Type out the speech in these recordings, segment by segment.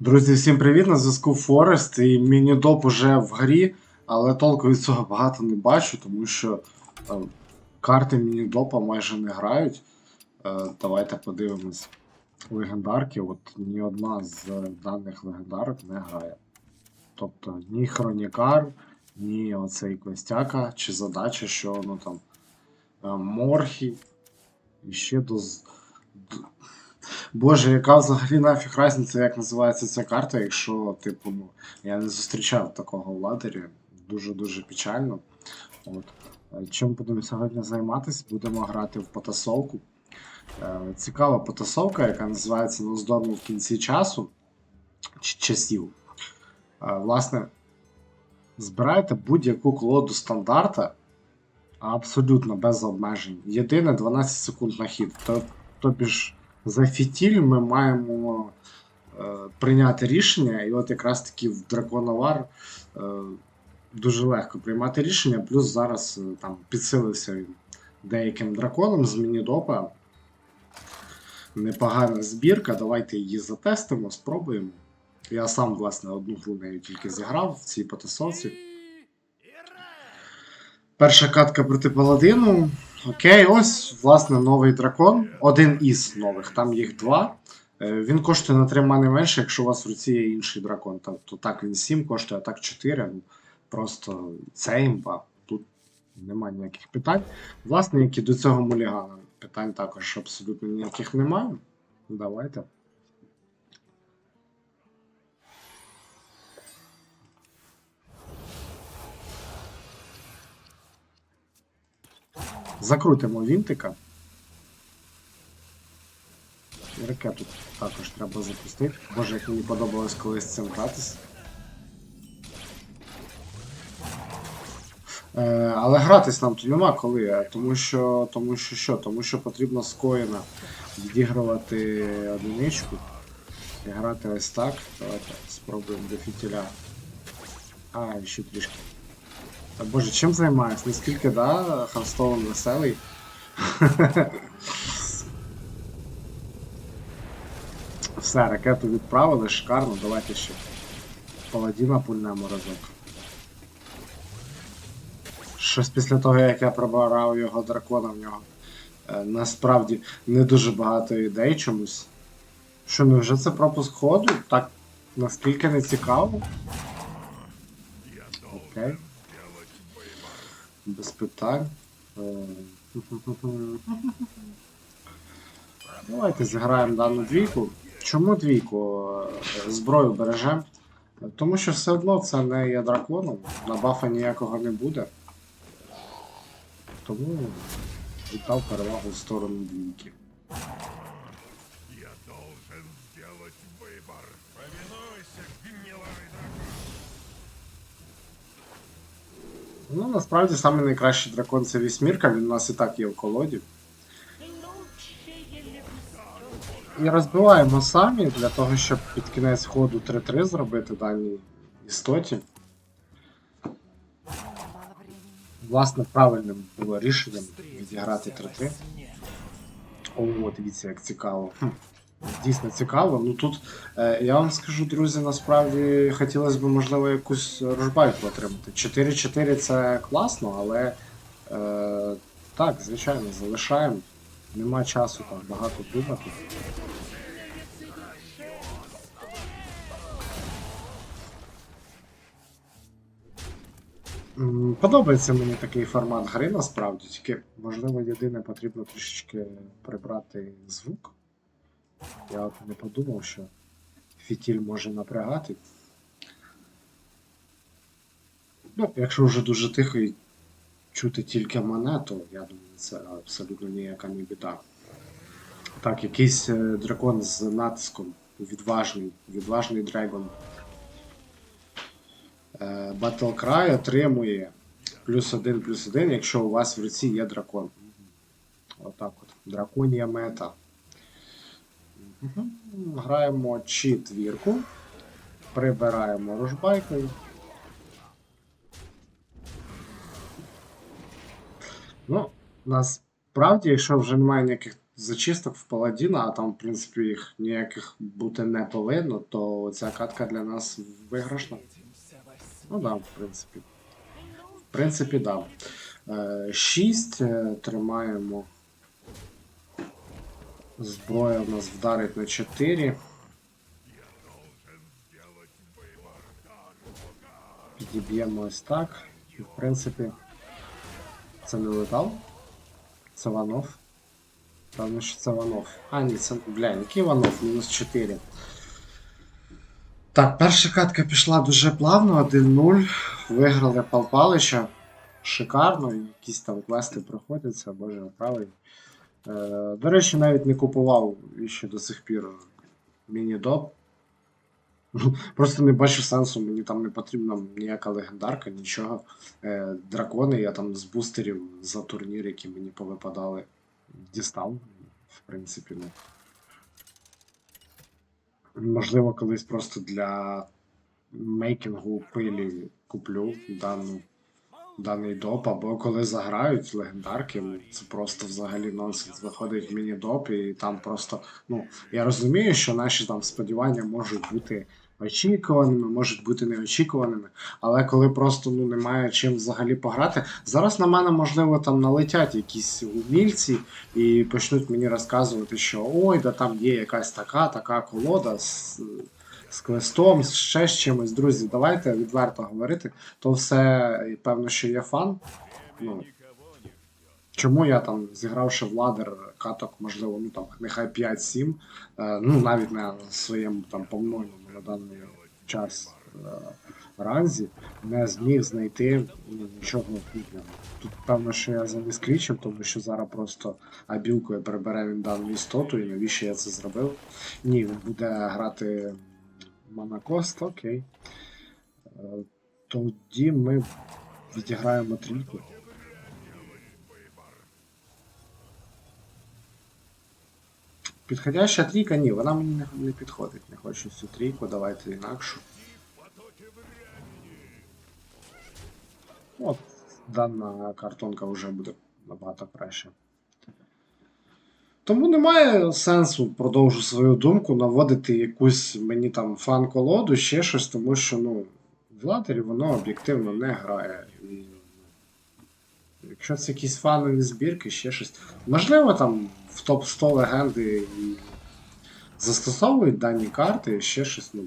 Друзі, всім привіт! На зв'язку Форест і міні-доп уже в грі, але толку від цього багато не бачу, тому що е, карти міні-допа майже не грають. Е, давайте подивимось легендарки. От ні одна з даних легендарок не грає. Тобто ні Хронікар, ні оцей Костяка, чи задача, що воно там е, Морхі. І ще до. Боже, яка взагалі нафіг різниця, як називається ця карта, якщо, типу, ну, я не зустрічав такого в ладері. Дуже-дуже печально. От. Чим будемо сьогодні займатися? Будемо грати в потасовку. Е, Цікава потасовка, яка називається Ноздорну в кінці часу чи часів. Е, Власне, збирайте будь-яку колоду стандарта абсолютно без обмежень. Єдине 12 секунд на хід. То- Тобі ж за фітіль ми маємо е, прийняти рішення, і от якраз таки в Драконовар е, дуже легко приймати рішення, плюс зараз е, там підсилився він деяким драконом з мінідопа. Непогана збірка, давайте її затестимо, спробуємо. Я сам, власне, одну гру нею тільки зіграв в цій потасовці. Перша катка проти паладину. Окей, ось, власне, новий дракон. Один із нових, там їх два. Е, Він коштує на 3 мани менше, якщо у вас в руці є інший дракон. Тобто так він 7 коштує, а так 4. Ну, просто це імба. Тут немає ніяких питань. Власне, як і до цього мулігана. Питань також абсолютно ніяких немає. Давайте. Закрутимо вінтика. Ракету також треба запустити. Боже, як мені подобалось колись цим гратись. Е, але гратись нам тут нема коли, е, тому що, тому що що? Тому що потрібно з коїна відігрувати одиничку і грати ось так. Давайте спробуємо до фітіля. А, ще трішки. Боже, чим займаюсь? Наскільки, да, Хавстоун веселий? Все, ракету відправили, шикарно, давайте ще паладіна пульнемо разок. Щось після того, як я пробирав його дракона в нього. е, насправді не дуже багато ідей чомусь. Що, невже це пропуск ходу? Так наскільки не цікаво? Окей. Без питань. Е, Давайте зіграємо дану двійку. Чому двійку? Е, Зброю бережемо. Тому що все одно це не є драконом, на бафа ніякого не буде. Тому віддав перевагу в сторону двійки. Ну, насправді самий найкращий дракон це вісьмірка, він у нас і так є в колоді. І розбиваємо самі для того, щоб під кінець ходу 3-3 зробити даній істоті. Власне, правильним було рішенням відіграти 3-3. О, дивіться, як цікаво. Хм. Дійсно цікаво. Ну тут е, я вам скажу, друзі, насправді хотілося б, можливо, якусь рожбайку отримати. 4-4 це класно, але е, так, звичайно, залишаємо. Нема часу так багато думати. Подобається мені такий формат гри, насправді, тільки, можливо, єдине потрібно трішечки прибрати звук. Я от не подумав, що фітіль може напрягати. Ну, якщо вже дуже тихо і чути тільки мене, то я думаю, це абсолютно ніяка не біда. Так, якийсь е, дракон з натиском. Відважний, відважний дрегон. Е, Battle Cry отримує плюс один, плюс один, якщо у вас в руці є дракон. Отак от. Драконія мета. Мгм. Граємо четвірку. Прибираємо рожбайкою. Ну, насправді, якщо вже немає ніяких зачисток в паладіна, а там, в принципі, їх ніяких бути не повинно, то ця катка для нас виграшна. Ну да, в принципі. В принципі, да. Е, 6 тримаємо. Зброя у нас вдарить на 4. Підіб'ємо ось так. І, в принципі, це не летал. Це ванов. Певно, що це ванов. А, ні, це. Бля, який ванов? Мінус 4. Так, перша катка пішла дуже плавно, 1-0. Виграли Пал Палича. Шикарно, якісь там квести проходяться, боже правий. Е, до речі, навіть не купував ще до сих пір міні-доп. Просто не бачу сенсу, мені там не потрібна ніяка легендарка, нічого. Е, дракони я там з бустерів за турнір, які мені повипадали, дістав. В принципі, ну. Можливо, колись просто для мейкінгу пилі куплю дану, даний доп, або коли заграють легендарки, це просто взагалі нонсенс. Виходить міні-доп, і там просто. Ну, я розумію, що наші там сподівання можуть бути очікуваними, можуть бути неочікуваними, але коли просто ну, немає чим взагалі пограти. Зараз на мене, можливо, там налетять якісь умільці і почнуть мені розказувати, що ой, да там є якась така, така колода з, з квестом, ще з чимось. Друзі, давайте відверто говорити. То все, певно, що є фан. Ну, Чому я там, зігравши в ладер каток, можливо, ну там нехай 5-7, е, ну навіть на своєму там повному на даний час е, ранзі, не зміг знайти ну, нічого. Тут певно, що я заміскрічив, тому що зараз просто абілкою прибере він дану істоту, і навіщо я це зробив? Ні, він буде грати Монакост, окей. Е, Тоді ми відіграємо трійку. Підходяща трійка, ні, вона мені не, не підходить. Не хочу цю трійку, давайте інакшу. От, дана картонка вже буде набагато краще. Тому немає сенсу, продовжу свою думку, наводити якусь мені там фан-колоду, ще щось, тому що, ну, в ладері воно об'єктивно не грає. Якщо це якісь фанові збірки, ще щось. Можливо, там в топ-100 легенди і застосовують дані карти, ще щось, ну.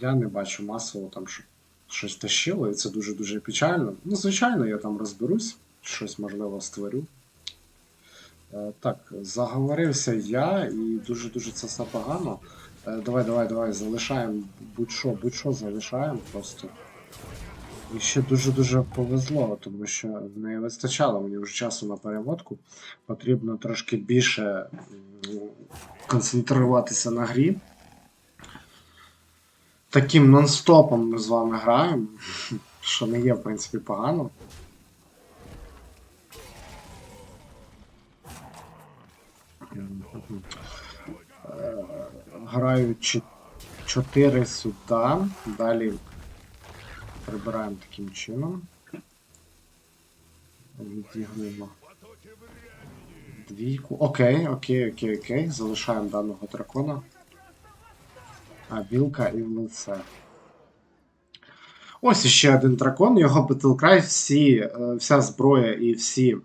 Я не бачу масово там, щоб щось тащило, і це дуже-дуже печально. Ну, звичайно, я там розберусь, щось можливо створю. Е, Так, заговорився я, і дуже-дуже це все погано. Е, Давай, давай, давай, залишаємо будь-що, будь-що залишаємо просто. І ще дуже-дуже повезло, тому що не вистачало мені вже часу на переводку. Потрібно трошки більше концентруватися на грі. Таким нон-стопом ми з вами граємо, що не є, в принципі, погано. Граю 4 сюди, далі прибираємо таким чином. Відігруємо двійку. Окей, окей, окей, окей. Залишаємо даного дракона. А білка і лице. Ось іще один дракон, його Battlecry, всі, е, вся зброя і всі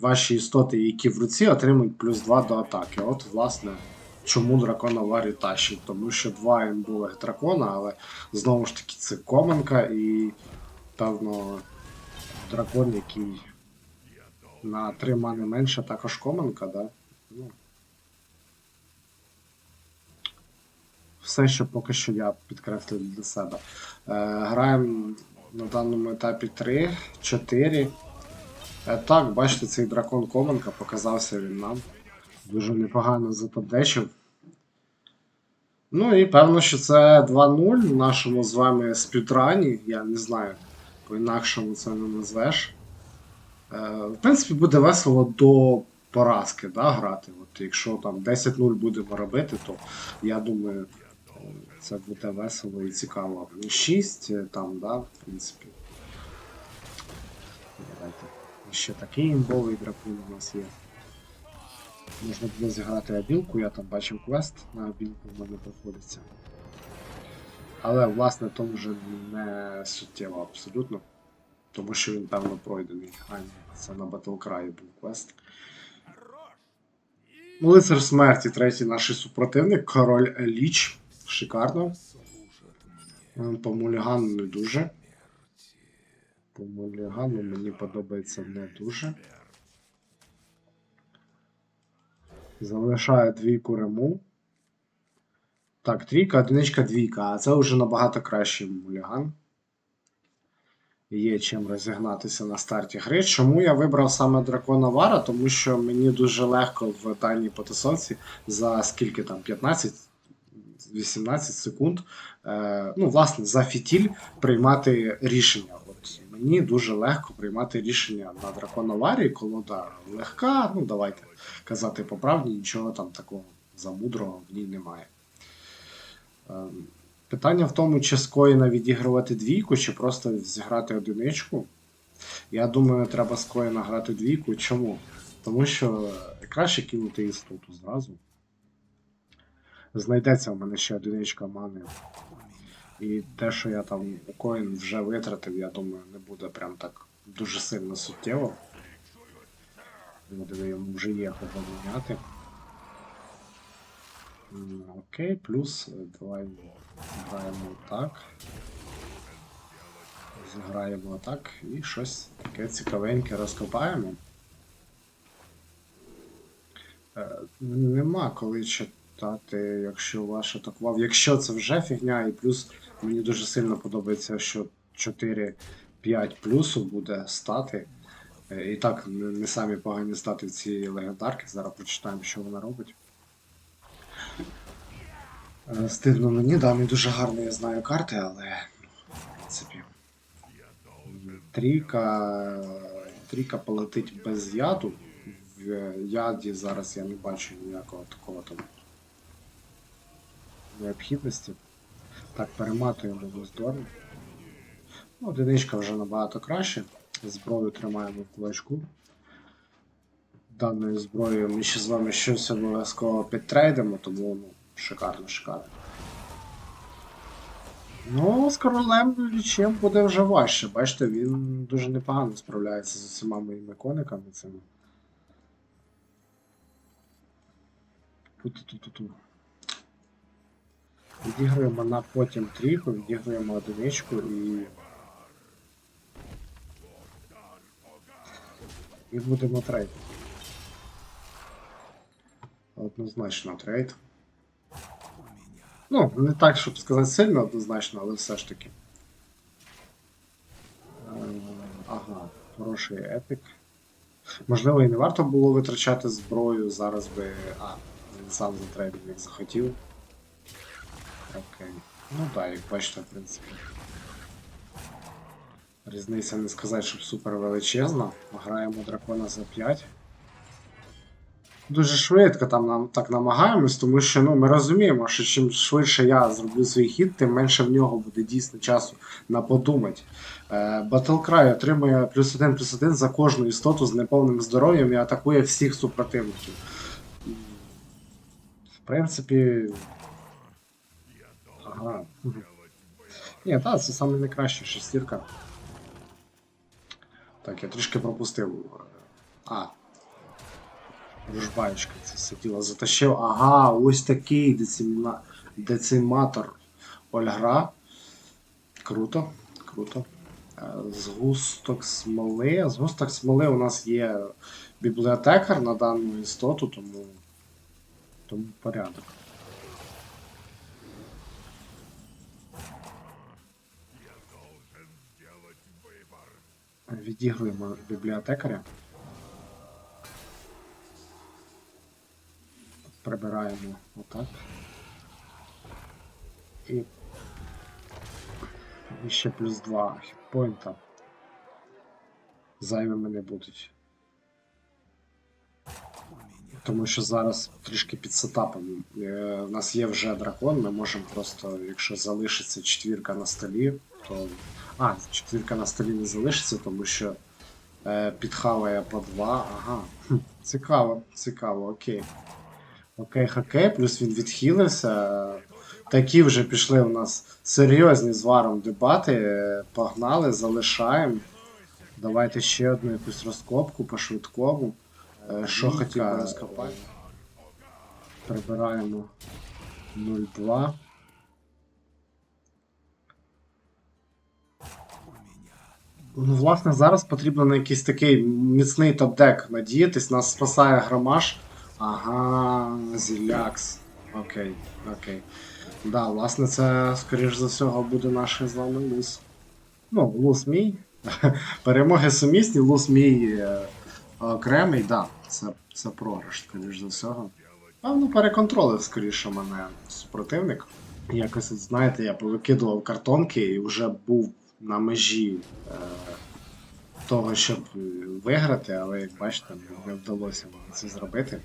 ваші істоти, які в руці, отримують плюс 2 до атаки. От, власне, чому дракона Варі тащить. Тому що два імбових дракона, але знову ж таки це коменка і, певно, дракон, який на 3 мани менше, також коменка, да? Ну. Все, що поки що я підкреслюю для себе. Е, граємо на даному етапі 3, 4. Е, так, бачите, цей дракон Коменка показався він нам. Дуже непогано затодечив. Ну і певно, що це 2-0 в нашому з вами спідрані. Я не знаю, по-інакшому це не назвеш. Е, в принципі, буде весело до поразки да, грати. От Якщо там 10-0 будемо робити, то я думаю, це буде весело і цікаво. 6 е, там, да, в принципі. Давайте. Ще такий імбовий дракон у нас є. Можна було зіграти абілку, я там бачив квест на абілку в мене проходиться. Але, власне, то вже не суттєво абсолютно. Тому що він, певно, пройдений. А, ні, це на Battlecry був квест. Ну, Лицар смерті, третій наш супротивник, король Ліч. Шикарно. По мулігану не дуже. По мулігану мені подобається не дуже. Залишає двійку рему. Так, трійка, одиничка, двійка, а це вже набагато кращий муліган. Є чим розігнатися на старті гри. Чому я вибрав саме дракона Вара? Тому що мені дуже легко в даній потасовці за скільки там 15-18 секунд. Е, ну, власне, за фітіль приймати рішення. От мені дуже легко приймати рішення на дракона Варі, колода легка, ну давайте казати по правді, нічого там такого замудрого в ній немає. Ем, Питання в тому, чи з коїна відігрувати двійку, чи просто зіграти одиничку. Я думаю, треба з грати двійку. Чому? Тому що краще кинути істоту зразу. Знайдеться в мене ще одиничка мани. І те, що я там у коін вже витратив, я думаю, не буде прям так дуже сильно суттєво. Буде йому вже є кого міняти. Окей, плюс давай граємо так. Зіграємо так і щось таке цікавеньке розкопаємо. Е, Нема коли читати, якщо ваш атакував. Якщо це вже фігня, і плюс мені дуже сильно подобається, що 4-5 плюсу буде стати. Е, І так, не самі погані стати в цій легендарки. Зараз прочитаємо, що вона робить. Е, Стидно мені, да, не дуже гарно я знаю карти, але в принципі. Трійка. Трійка полетить без яду. В яді зараз я не бачу ніякого такого там необхідності. Так, перематуємо здорово. Ну, одиничка вже набагато краще. Зброю тримаємо в кулачку. Даною зброєю ми ще з вами щось обов'язково підтрейдимо, тому ну, шикарно, шикарно. Ну, з королем лічем буде вже важче. Бачите, він дуже непогано справляється з усіма моїми кониками цими. Ту-ту-ту-ту-ту. Відіграємо на потім трійку, відіграємо одиничку і. І будемо трейд. Однозначно трейд. Ну, не так, щоб сказати сильно однозначно, але все ж таки. Е, Ага, хороший епік. Можливо, і не варто було витрачати зброю, зараз би. А, він сам затрейдив, як захотів. Окей. Ну так, як бачите, в принципі. Різниця не сказати, щоб супер величезна. Граємо дракона за 5. Дуже швидко там нам так намагаємось, тому що ну, ми розуміємо, що чим швидше я зроблю свій хід, тим менше в нього буде дійсно часу на подумати. Е, Battlecry отримує плюс 1 плюс 1 за кожну істоту з неповним здоров'ям і атакує всіх супротивників. В принципі. Ага. Ні, так, це саме найкраща шестірка. Так, я трішки пропустив. А. Ружбаєчка це сиділа, затащив. Ага, ось такий децимна... дециматор Ольгра. Круто, круто. Е, Згусток смоли. Згусток смоли у нас є бібліотекар на дану істоту, тому. Тому порядок. Відігруємо бібліотекаря. Прибираємо отак. І, ще плюс 2 хітпоінта. Зайвими не будуть. Тому що зараз трішки під сетапом. Е, У нас є вже дракон, ми можемо просто, якщо залишиться четвірка на столі, то. А, четвірка на столі не залишиться, тому що Е, підхаває по 2. Ага. Цікаво, цікаво, окей. Окей, хокей, плюс він відхилився. Такі вже пішли у нас серйозні з варом дебати. Е, Погнали, залишаємо. Давайте ще одну якусь розкопку по швидкому. Е, Що розкопати? Прибираємо 0,2. Ну, власне, зараз потрібно на якийсь такий міцний топ-дек надіятись. Нас спасає громаш. Ага, зілякс. Окей, окей. Да, власне, це, скоріш за всього, буде наш з вами луз. Ну, луз мій. Перемоги сумісні, луз мій е, окремий, да, це, це програш, скоріш за всього. А ну переконтролив скоріше мене супротивник. Якось, знаєте, я повикидував картонки і вже був на межі е, того, щоб виграти, але як бачите, не вдалося мені це зробити.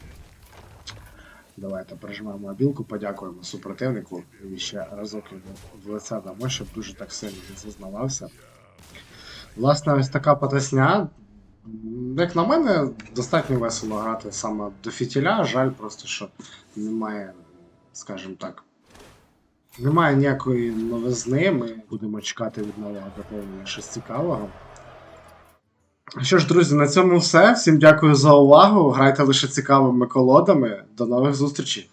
Давайте прижмемо мобілку, подякуємо супротивнику і ще разок в лице дамо, щоб дуже так сильно не зазнавався. Власне, ось така потасня. Як на мене, достатньо весело грати саме до фітіля. Жаль просто, що немає, скажімо так, немає ніякої новизни. Ми будемо чекати від нового доповнення щось цікавого. Що ж, друзі, на цьому все. Всім дякую за увагу. Грайте лише цікавими колодами. До нових зустрічей!